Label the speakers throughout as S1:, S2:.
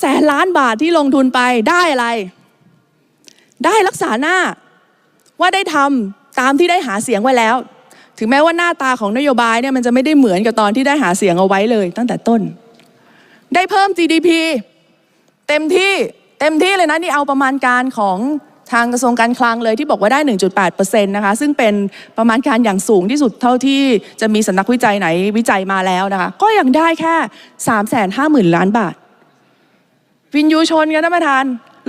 S1: แสนล้านบาทที่ลงทุนไปได้อะไร ได้รักษาหน้า ว่าได้ทำตามที่ได้หาเสียงไว้แล้ว ถึงแม้ว่าหน้าตาของนโยบายเนี่ยมันจะไม่ได้เหมือนกับตอนที่ได้หาเสียงเอาไว้เลย ตั้งแต่ต้น ได้เพิ่ม GDP เต็มที่เต็มที่เลยนะนี่เอาประมาณการของทางกระทรวงการคลังเลยที่บอกว่าได้ 1.8%นะคะ ซึ่งเป็นประมาณการอย่างสูงที่สุดเท่าที่จะมีสำนักวิจัยไหนวิจัยมาแล้วนะคะ ก็ยังได้แค่ 350,000 ล้านบาท วินยูชนกันท่านประธาน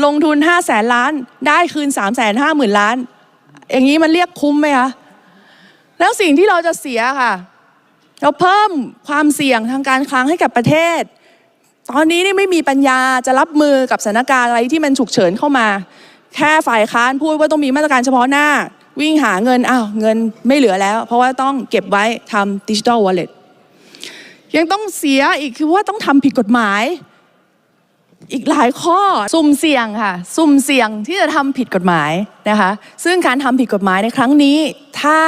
S1: ลงทุน5 0 0แสนล้าน ได้คืน3 5 0 0 0 0ล้าน อย่างนี้มันเรียกคุ้มไหมคะ แล้วสิ่งที่เราจะเสียค่ะ เราเพิ่มความเสี่ยงทางการคลังให้กับประเทศ ตอนนี้นี่ไม่มีปัญญาจะรับมือกับสถานการณ์อะไรที่มันฉุกเฉินเข้ามา แค่ฝ่ายค้านพูดว่าต้องมีมาตรการเฉพาะหน้า วิ่งหาเงินอ้าวเงินไม่เหลือแล้ว เพราะว่าต้องเก็บไว้ทำดิจิทัลวอลเล็ตยังต้องเสียอีกคือว่าต้องทำผิดกฎหมาย อีกหลายข้อซุ่มเสี่ยงค่ะซุ่มเสี่ยงที่จะทำผิดกฎหมายนะคะ ซึ่งการทำผิดกฎหมายในครั้งนี้ ถ้า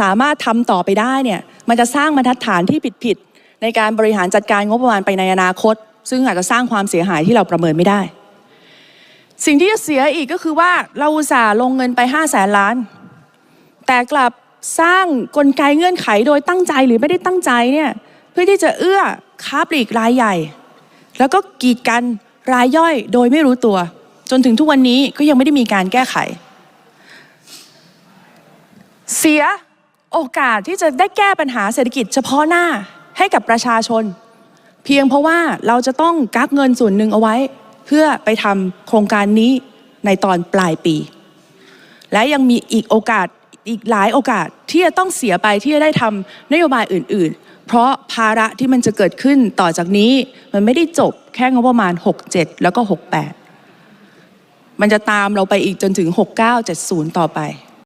S1: สามารถทำต่อไปได้เนี่ยมันจะสร้างบรรทัดฐานที่ผิดๆในการบริหารจัดการงบประมาณไปในอนาคต ซึ่งอาจจะสร้างความเสียหายที่เราประเมินไม่ได้ สิ่งที่จะเสียอีกก็คือว่าเราอุตส่าห์ลงเงินไป5 0 0แสนล้าน แต่กลับสร้างกลไกเงื่อนไขโดยตั้งใจหรือไม่ได้ตั้งใจเนี่ยเพื่อที่จะเอื้อค้าปลีกรายใหญ่ แล้วก็กีดกันรายย่อยโดยไม่รู้ตัว จนถึงทุกวันนี้ก็ยังไม่ได้มีการแก้ไข เสียโอกาสที่จะได้แก้ปัญหาเศรษฐกิจเฉพาะหน้าให้กับประชาชน เพียงเพราะว่าเราจะต้องกักเงินส่วนหนึ่งเอาไว้ เพื่อไปทำโครงการนี้ในตอนปลายปี และยังมีอีกโอกาส อีกหลายโอกาสที่จะต้องเสียไปที่จะได้ทำนโยบายอื่น ๆ เพราะภาระที่มันจะเกิดขึ้นต่อจากนี้มันไม่ได้จบแค่งบประมาณ 67 แล้วก็ 68 มันจะตามเราไปอีกจนถึง 69 70 ต่อไป